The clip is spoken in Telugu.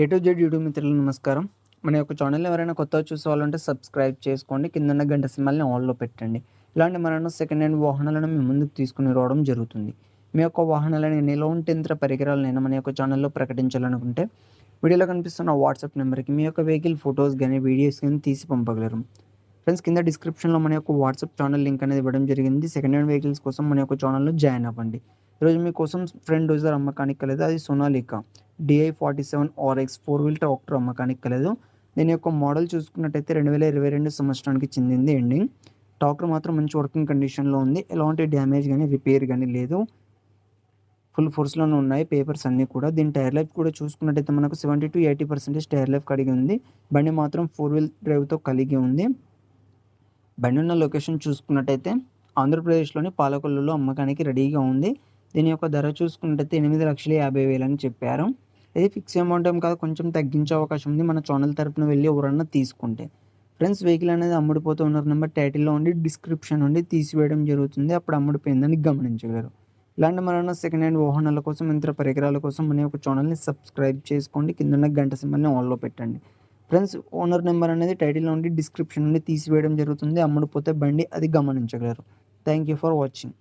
ఏ టు జెడ్ యూట్యూబ్ మిత్రులు నమస్కారం. మన యొక్క ఛానల్ ఎవరైనా కొత్తగా చూసేవాళ్ళంటే సబ్స్క్రైబ్ చేసుకోండి. కింద గంట సింబల్ని ఆన్లో పెట్టండి. ఇలాంటి మరణ సెకండ్ హ్యాండ్ వాహనాలను మేము ముందుకు తీసుకుని రావడం జరుగుతుంది. మీ యొక్క వాహనాలని ఎలాంటి యంత్ర పరికరాలనైనా మన యొక్క ఛానల్లో ప్రకటించాలనుకుంటే వీడియోలో కనిపిస్తున్న వాట్సాప్ నెంబర్కి మీ యొక్క వెహికల్ ఫొటోస్ కానీ వీడియోస్ కానీ తీసి పంపగలరు. ఫ్రెండ్స్ కింద డిస్క్రిప్షన్లో మన యొక్క వాట్సాప్ ఛానల్ లింక్ అనేది ఇవ్వడం జరిగింది. సెకండ్ హ్యాండ్ వెహికల్స్ కోసం మన యొక్క ఛానల్లో జాయిన్ అవ్వండి. ఈరోజు మీకోసం ఫ్రెండ్ డోజర్ అమ్మకానికి కలదు అది Sonalika DI forty seven RX four wheel tractor అమ్మకానికి కలదు దీని యొక్క మోడల్ చూసుకున్నట్టయితే రెండు వేల ఇరవై రెండు సంవత్సరానికి చెందింది ఎండింగ్ ట్రాక్టర్ మాత్రం మంచి వర్కింగ్ కండిషన్లో ఉంది. ఎలాంటి డ్యామేజ్ కానీ రిపేర్ కానీ లేదు. ఫుల్ ఫోర్స్లోనే ఉన్నాయి. పేపర్స్ అన్నీ కూడా. దీని టైర్ లైఫ్ కూడా చూసుకున్నట్టయితే మనకు seventy to eighty percentage tyre life కలిగి ఉంది. బండి మాత్రం ఫోర్ వీల్ డ్రైవ్తో కలిగి ఉంది. బండి ఉన్న లొకేషన్ చూసుకున్నట్టయితే ఆంధ్రప్రదేశ్లోని పాలకొల్లులో అమ్మకానికి రెడీగా ఉంది. దీని యొక్క ధర చూసుకున్నట్టయితే ఎనిమిది లక్షల యాభై వేలు అని చెప్పారు. ఇది ఫిక్స్ అమౌంట్ ఏం కాదు కొంచెం తగ్గించే అవకాశం ఉంది. మన ఛానల్ తరపున వెళ్ళి ఎవరన్నా తీసుకుంటే. ఫ్రెండ్స్ వెహికల్ అనేది అమ్ముడిపోతూ ఉన్నారు. నెంబర్ టైటిల్లో ఉండి డిస్క్రిప్షన్ ఉండి తీసివేయడం జరుగుతుంది. అప్పుడు అమ్ముడిపోయిందని గమనించగలరు. ఇలాంటి మరణ సెకండ్ హ్యాండ్ వాహనాల కోసం ఇతర పరికరాల కోసం మన యొక్క ఛానల్ని సబ్స్క్రైబ్ చేసుకోండి. కింద ఉన్న గంట సింబల్ని ఆన్లో పెట్టండి. ఫ్రెండ్స్ ఓనర్ నెంబర్ అనేది టైటిల్ నుండి డిస్క్రిప్షన్ నుండి తీసివేయడం జరుగుతుంది. అమ్ముడుపోతే బండి అది గమనించగలరు. Thank you for watching